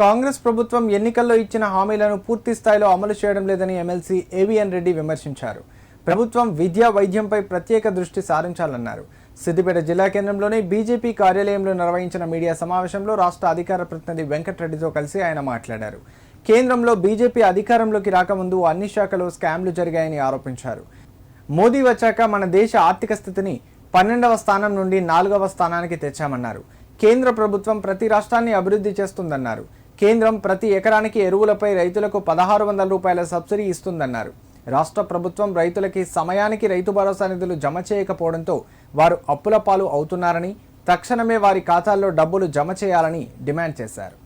కాంగ్రెస్ ప్రభుత్వం ఎన్నికల్లో ఇచ్చిన హామీలను పూర్తి స్థాయిలో అమలు చేయడం లేదని ఎమ్మెల్సీ ఏవిఎన్ రెడ్డి విమర్శించారు. ప్రభుత్వం విద్యా వైద్యంపై ప్రత్యేక దృష్టి సారించాలన్నారు. సిద్దిపేట జిల్లా కేంద్రంలోని బీజేపీ కార్యాలయంలో నిర్వహించిన మీడియా సమావేశంలో రాష్ట్ర అధికార ప్రతినిధి వెంకటరెడ్డితో కలిసి ఆయన మాట్లాడారు. కేంద్రంలో బీజేపీ అధికారంలోకి రాకముందు అన్ని శాఖలో స్కామ్లు జరిగాయని ఆరోపించారు. మోదీ వచ్చాక మన దేశ ఆర్థిక స్థితిని పన్నెండవ స్థానం నుండి నాలుగవ స్థానానికి తెచ్చామన్నారు. కేంద్ర ప్రభుత్వం ప్రతి రాష్ట్రాన్ని అభివృద్ధి చేస్తుందన్నారు. కేంద్రం ప్రతి ఎకరానికి ఎరువులపై రైతులకు పదహారు వందల రూపాయల సబ్సిడీ ఇస్తుందన్నారు. రాష్ట్ర ప్రభుత్వం రైతులకి సమయానికి రైతు భరోసా నిధులు జమ చేయకపోవడంతో వారు అప్పుల పాలు అవుతున్నారని తక్షణమే వారి ఖాతాల్లో డబ్బులు జమ చేయాలని డిమాండ్ చేశారు.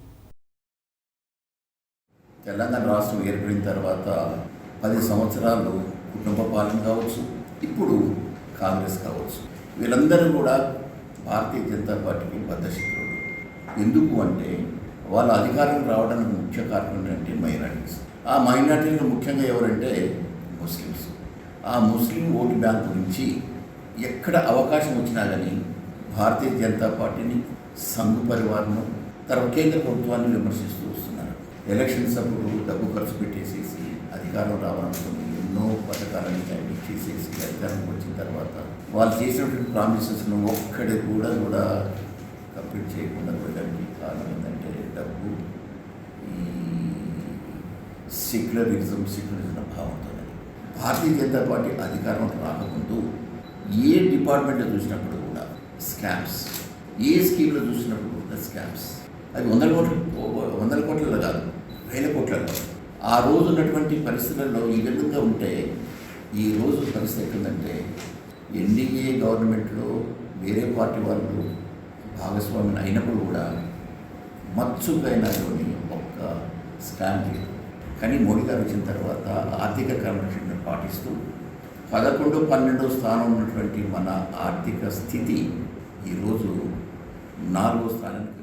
తెలంగాణ రాష్ట్రం ఏర్పడిన తర్వాత పది సంవత్సరాలు కుటుంబ పాలన కావచ్చు ఇప్పుడు కాంగ్రెస్ కావచ్చు వీళ్ళందరూ కూడా భారతీయ జనతా పార్టీకి బద్ధశత్రువులు ఎందుకు అంటే వాళ్ళ అధికారం రావడానికి ముఖ్య కారణం ఏంటంటే మైనార్టీస్. ఆ మైనార్టీలు ముఖ్యంగా ఎవరంటే ముస్లిమ్స్. ఆ ముస్లిం ఓటు బ్యాంక్ గురించి ఎక్కడ అవకాశం వచ్చినా కానీ భారతీయ జనతా పార్టీని సంఘ పరివారను తర్వాత కేంద్ర ప్రభుత్వాన్ని విమర్శిస్తూ వస్తున్నారు. ఎలక్షన్స్ అప్పుడు డబ్బు ఖర్చు పెట్టేసేసి అధికారం రావాలనుకుని ఎన్నో పథకాలను టైం చేసేసి అధికారంకి వచ్చిన తర్వాత వాళ్ళు చేసినటువంటి ప్రామిసెస్ను ఒక్కడి కూడా కూడా కంప్లీట్ చేయకుండా పోయడానికి కారణం ఏంటంటే డబ్బు ఈ సెక్యులరిజం సెక్యులరిజం భావంతో భారతీయ జనతా పార్టీ అధికారం రాకముందు ఏ డిపార్ట్మెంట్లో చూసినప్పుడు కూడా స్కామ్స్ ఏ స్కీమ్లో చూసినప్పుడు కూడా స్కామ్స్. అది వందల కోట్ల వందల కోట్లలో కాదు వేల కోట్లలో ఆ రోజు ఉన్నటువంటి పరిస్థితుల్లో ఈ విధంగా ఉంటే ఈ రోజు పరిస్థితి ఎక్కడంటే ఎన్డీఏ గవర్నమెంట్లో వేరే పార్టీ వాళ్ళు భాగస్వామ్యం అయినప్పుడు కూడా మత్సుకైనటువంటి ఒక్క స్కామ్ లేదు. కానీ మోడీ గారు వచ్చిన తర్వాత ఆర్థిక క్రమశిక్షణ పాటిస్తూ పదకొండు పన్నెండో స్థానం ఉన్నటువంటి మన ఆర్థిక స్థితి ఈరోజు నాలుగో స్థానానికి